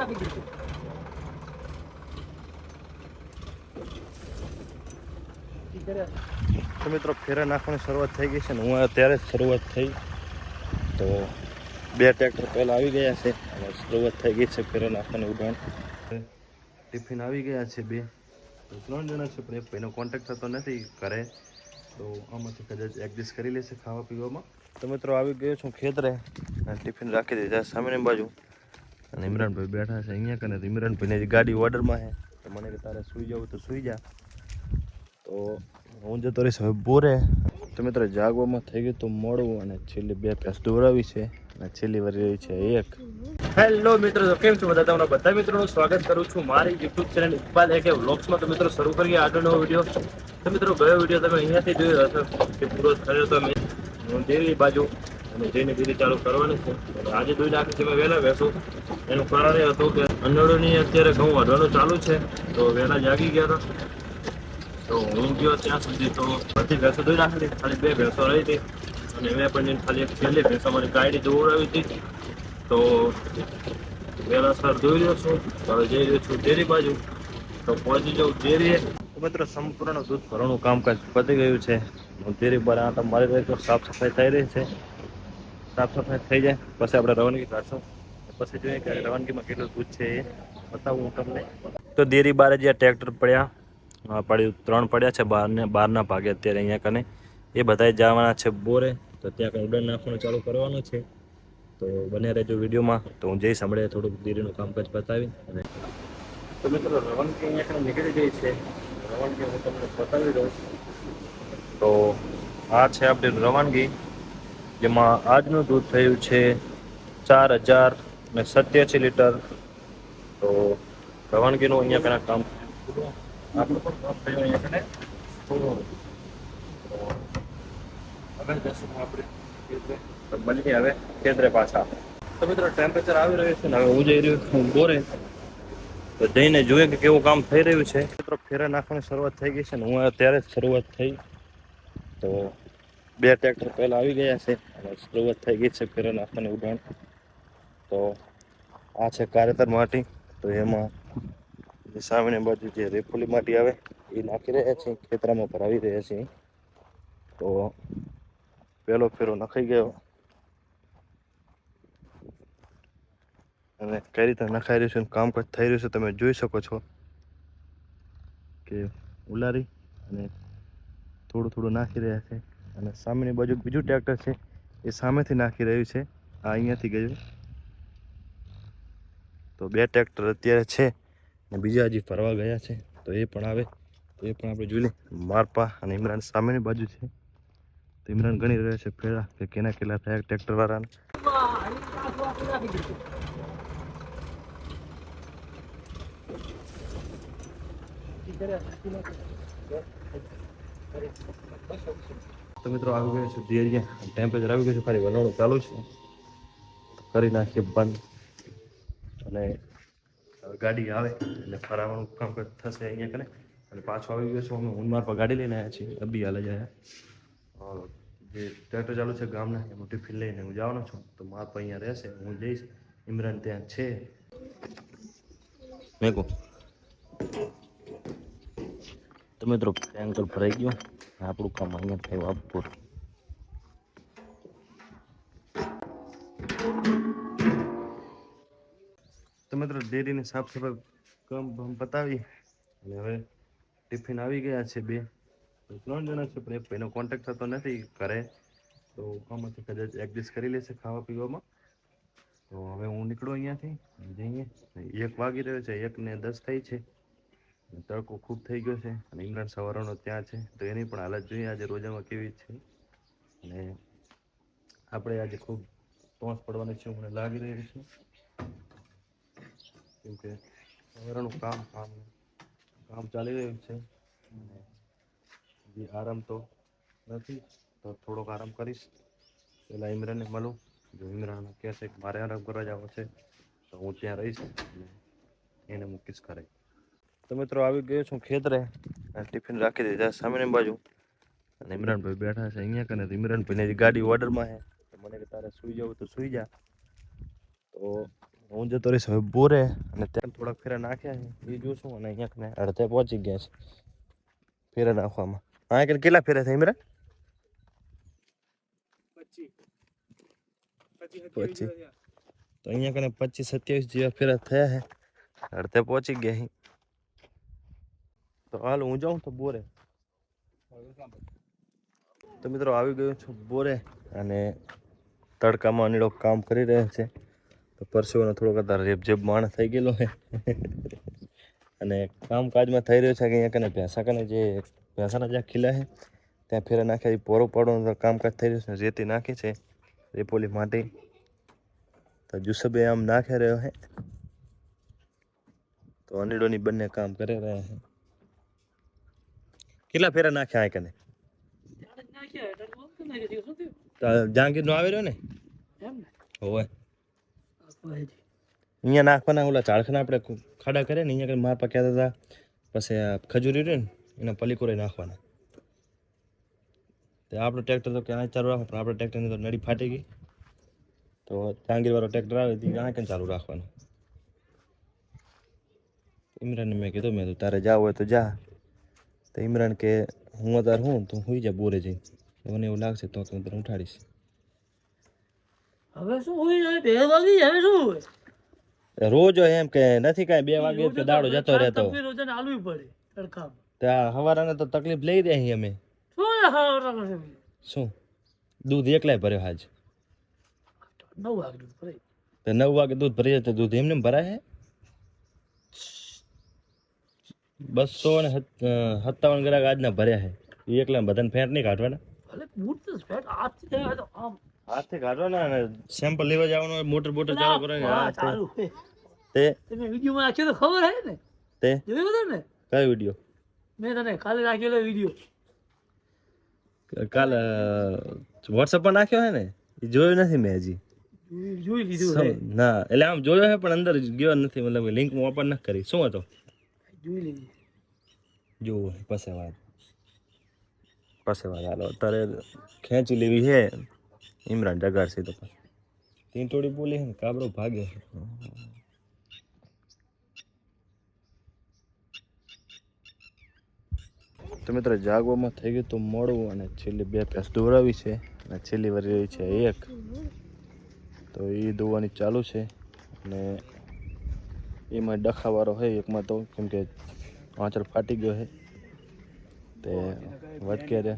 તો મિત્રો ફેરા નાખવાની શરૂઆત થઈ ગઈ છે ને હું અત્યારે જ શરૂઆત થઈ. તો બે ટ્રેક્ટર પહેલાં આવી ગયા છે અને શરૂઆત થઈ ગઈ છે ફેરા નાખવાની ઉડાણ ટિફિન આવી ગયા છે બે. ત્રણ જણા છે, પણ એક ભાઈનો કોન્ટેક્ટ થતો નથી કરે તો આમાંથી કદાચ એડજસ્ટ કરી લેશે ખાવા પીવામાં તો મિત્રો આવી ગયો છું ખેતરે ટિફિન રાખી દીધા સામેની બાજુ અને ઇમરાનભાઈ બેઠા છે અહીંયા કને ઇમરાનભાઈની ગાડી ઓર્ડરમાં છે, તો મને કે તારે સૂઈ જવું તો સૂઈ જા. તો હું જતો રહીશ હવે બોરે. તો મિત્રો, જાગવામાં થઈ ગયું તો મોડું અને છેલ્લી બે ભેંસ દોરાવી છે અને છેલ્લી વરી રહી છે એક. હેલો મિત્રો, તો કેમ છો બધા? તમારા બધા મિત્રોનું સ્વાગત કરું છું મારી યુટ્યુબ ચેનલ ઇકબાલ એકે વ્લોગ્સમાં તો મિત્રો, શરૂ કરીએ આગળનો વીડિયો તો મિત્રો, ગયો વીડિયો તમે અહીંયાથી જોયો હશો કે પૂરો થયો તો મેં બાજુ અને જઈને બીજી ચાલુ કરવાની છે. આજે દોઈ નાખી છે વહેલા બેસું. એનું કારણ એ હતું કે અંડળોની અત્યારે ઘઉં વધવાનું ચાલુ છે. તો વહેલા જાગી ગયા હતા. તો હું ગયો ત્યાં સુધી તો બધી ભેંસો દોઈ નાખી ખાલી બે ભેંસો રહી હતી. અને મેં પણ ખાલી એક છેલ્લી ભેંસો મારી ગાયડી દોડાવી હતી. તો વહેલા સર દોઈ રહ્યો છું. હવે જઈ રહ્યો છું ડેરી બાજુ. તો પહોંચી જાઉં ડેરીએ. મિત્રો, સંપૂર્ણ દૂધ ભરવાનું કામકાજ પતી ગયું છે. હું ડેરી પર આટા મારી સાફ સફાઈ થઈ રહી છે. સાફ સફાઈ થઈ જાય, પછી આપણે રવાનગી કાઢશું. પછી જોઈએ કે રવાનગીમાં કેટલું દૂધ છે એ બતાવું હું તમને. તો દેરી બારે જે ટ્રેક્ટર પડ્યા પડ્યું ત્રણ પડ્યા છે, બારને બારના ભાગે અત્યારે અહીંયા કને. એ બધાય જવાના છે બોરે, તો ત્યાં કંઈ ઉડાન નાખવાનું ચાલુ કરવાનું છે. તો બને રહેજો વિડીયોમાં. તો હું જઈશ હમણાં થોડુંક દેરીનું કામકાજ બતાવી અને તો મિત્રો, રવાનગી અહીંયા કને નીકળી ગઈ છે. રવાનગી હું તમને બતાવી દઉં. તો આ છે આપણી રવાનગી. જેમાં આજનું દૂધ થયું છે ચાર હજાર ને સત્યાસી લીટર. તો રવાનગીનું અહીંયા પેલા કામ આપણું અહીંયા કને હવે જશું. હવે ખેતરે પાછા. તો ટેમ્પરેચર આવી રહ્યું છે ને હવે હું જઈ રહ્યો છું બોરે. તો જઈને જોઈએ કે કેવું કામ થઈ રહ્યું છે. મિત્રો, ફેરા નાખવાની શરૂઆત થઈ ગઈ છે ને હું અત્યારે જ શરૂઆત થઈ. તો બે ટ્રેક્ટર પહેલાં આવી ગયા છે. અને શરૂઆત થઈ ગઈ છે ફેરા નાખવાની ઉડાણ તો આ છે કારેતર માટી. તો એમાં જે સામેની બાજુ જે રેફુલી માટી આવે, એ નાખી રહ્યા છે ખેતરામાં ભરાવી રહ્યા છે તો પહેલો ફેરો નખાઈ ગયો. અને કઈ રીતે નખાઈ રહ્યું છે અને કામકાજ થઈ રહ્યું છે તમે જોઈ શકો છો. કે ઉલારી અને થોડું થોડું નાખી રહ્યા છે. અને સામેની બાજુ બીજું ટ્રેક્ટર છે, એ સામેથી નાખી રહ્યું છે. આ અહીંયાથી ગયું. તો બે ટ્રેક્ટર અત્યારે છે અને બીજા હજી ફરવા ગયા છે. તો એ પણ આવે. તો એ પણ આપણે જોઈ લઈએ. મારપા અને ઇમરાન સામેની બાજુ છે. તો ઇમરાન ગણી રહ્યો છે ફેરા કે કેના કેટલા થયા ટ્રેક્ટર વાળાને. તો મિત્રો આવી ગયો છે અહીંયા ટેમ્પરેચર આવી ગયું છે, ફરી વલણું ચાલુ છે. કરી નાખીએ બંધ. અને ગાડી આવે, એટલે ફરાવાનું કામ થશે અહીંયા કને. અને પાછો આવી ગયો છું, અમે ઉનમાર પર ગાડી લઈને આવ્યા છીએ, અબી હાલે જાય જે ટ્રેક્ટર ચાલુ છે ગામના એનું ટિફિન લઈને હું જવાનો છું. તો માર પર અહીંયા રહેશે, હું જઈશ. ઇમરાન ત્યાં છે. મેકો તો મિત્રો ટેન્કર ભરાઈ ગયો. આપણું કામ અહીંયા થયું આપવું તો મિત્રો, ડેરીની સાફ સફાઈ કામ પતાવી અને હવે ટિફિન આવી ગયા છે બે. ત્રણ જણા છે, પણ એક ભાઈનો કોન્ટેક્ટ થતો નથી ઘરે. તો આમાંથી કદાચ એડજસ્ટ કરી લેશે ખાવા પીવામાં. તો હવે હું નીકળું અહીંયાથી. જઈએ. એક વાગી રહ્યો છે એક ને દસ થઈ છે. તડકો ખૂબ થઈ ગયો છે અને ઇમરાન સવારનો ત્યાં છે. તો એની પણ હાલત જોઈએ આજે રોજામાં કેવી છે. અને આપણે આજે ખૂબ ટોંસ પડવાની છે મને લાગી રહ્યું છે. કેમ કે સવારનું કામ કામ કામ ચાલી રહ્યું છે. અને હજી આરામ તો નથી. તો થોડોક આરામ કરીશ. પહેલાં ઇમરાનને મળું. જો ઇમરાન કહેશે કે મારે આરામ કરવા જવો છે, તો હું ત્યાં રહીશ અને એને મૂકીશ ઘરે. તો મિત્રો આવી ગયો છું ખેતરે. ટિફિન રાખી દીધા સામેની બાજુ. અને ઇમરાનભાઈ બેઠા છે અહીંયા કને ઇમરાનભાઈની ગાડી ઓર્ડરમાં છે. મને કે તારે સૂઈ જવું તો સૂઈ જા. તો હું જતો રહીશ હવે બોરે અને ત્યાં થોડાક ફેરા નાખ્યા છે. એ જોશું અને અહીંયા કને અડધે પહોંચી ગયા છે ફેરા નાખવામાં. હા કે કેટલા ફેરા થાય ઇમરાન? પચીસ તો અહીંયા કને પચીસ સત્યાવીસ જેવા ફેરા થયા છે. અડધે પહોંચી ગયા તો હાલ, હું જાઉં તો બોરે. તો મિત્રો, આવી ગયો છું બોરે અને તડકામાં અનીડો કામ કરી રહ્યા છે. તો પરસેવાનો થોડોક અત્યારે રેબજેબ માણસ થઈ ગયેલો છે. અને કામકાજમાં થઈ રહ્યો છે કે અહીંયા કને ભેંસા કને જે ભેંસાના જ્યાં ખીલા છે, ત્યાં ફેરા નાખ્યા એ પોરો પાડવાનું કામકાજ થઈ રહ્યું છે, રેતી નાખી છે, રેપોલી માટી. તો જુસબે આમ નાખી રહ્યો છે. તો અનીડોની બંને કામ કરી રહ્યા છે. કેટલા ફેરા નાખ્યા આ કને? તો જહાંગીરનો આવી ને? હોય અહીંયા નાખવાના ઓલા ઝાડખાના આપણે ખાડા કરે ને, અહીંયા માર પક્યા હતા પછી ખજૂરી રહ્યું ને, એના પલીકોરે નાખવાના. તે આપણો ટ્રેક્ટર તો ક્યાં ચાલુ રાખો, પણ આપણે ટ્રેક્ટરની તો નડી ફાટી ગઈ. તો જહાંગીરવાળો ટ્રેક્ટર આવે, તો ક્યાં કેમ ચાલુ રાખવાનું? ઇમરાનને મેં કીધું, મેં તું તારે જાવ હોય તો જા. તો ઇમરાન કે હું અત્યારે હું? તું હું જા બોરે જઈ મને એવું લાગશે તો તું તને ઉઠાડીશ. હવે શું હોય જાય? બે વાગી હવે શું હોય રોજ એમ કે નથી કાંઈ બે વાગે કે દાડો જતો રહેતો. રોજ આલવી પડે તડકામાં. ત્યાં હવારાને તો તકલીફ લઈ અહીં અમે. શું દૂધ એકલાય ભર્યો આજ. નવ વાગે પડે તો નવ વાગે દૂધ ભરી જાય તો દૂધ એમને એમ ભરાય હે બસો ને સત્તાવન ગ્રાક આજના ભર્યા હે એ એકલા બધાને ફેંટ નહીં કાઢવાના? હાથથી કાઢવાના અને સેમ્પલ લેવા જવાનું હોય મોટર બોટર ચાલુ કરવાની હા, હા, તે- તમે છે માં નાખ્યો તો ખબર હે ને? તે? જોયું બધું ને? કયો વીડિયો? મેં તને કાલે નાખેલો વીડિયો. કાલ વોટ્સઅપ પર નાખ્યો હે ને? એ જોયો નથી મેં હજી. જોઈ- લીધું ના એટલે આમ જોયો હે પણ અંદર ગયો નથી મતલબ લિંક ઓપન ન કરી. શું હતો? જોઈ જોવું હે પાસે વાત. પાસે વાત. હાલો, અત્યારે ખેંચી લેવી છે. ઇમરાન જગાડશે તો તીન થોડી બોલી હે ને, કાબરો ભાગે તો મિત્રો, જાગવામાં થઈ ગયું તો મોડું અને છેલ્લી બે ભેંસ દોરાવી છે અને છેલ્લી વરી રહી છે એક. તો એ દોવાની ચાલુ છે અને એમાં ડખાવાળો હોય એકમાં તો કેમ કે વાંચર ફાટી ગયો છે. તે વધકે રે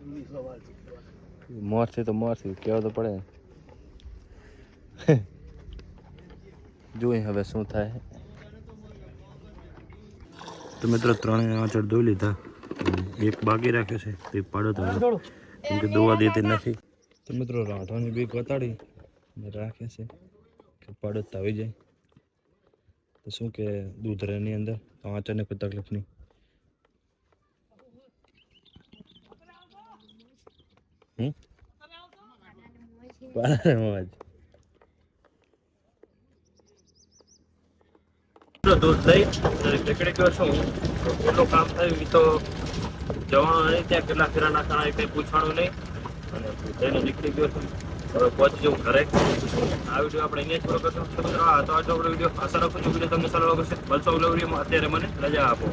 મોરથી તો મોરથી કહેવો તો પડે. જોઈ હવે શું થાય. તો મિત્રો ત્રણેય આંચળ ધોઈ લીધા. એક બાકી રાખ્યો છે તે પાડો તો કેમ કે દોવા દેતી નથી. તો મિત્રો રાંધવાની બીક વતાડી રાખે છે કે પાડો આવી જાય. તો શું કે દૂધ રહે એની અંદર તો આંચળને કોઈ તકલીફ નહીં હમ દૂધ લઈ નીકળી ગયો છું કેટલું કામ થયું એ તો જવાનું નહીં ત્યાં કેટલા ફેરા નાખવાના એ કંઈ પૂછવાનું નહીં અને થઈને નીકળી ગયો છું હવે પહોંચી ઘરે. આ વીડિયો આપણે અહીંયા જ પૂરો કરશું. મિત્રો, આ તો આજનો આપણો વીડિયો. આશા રાખું છું વીડિયો તમને સારો લાગશે. ભલસો વિડીયોમાં. અત્યારે મને રજા આપો.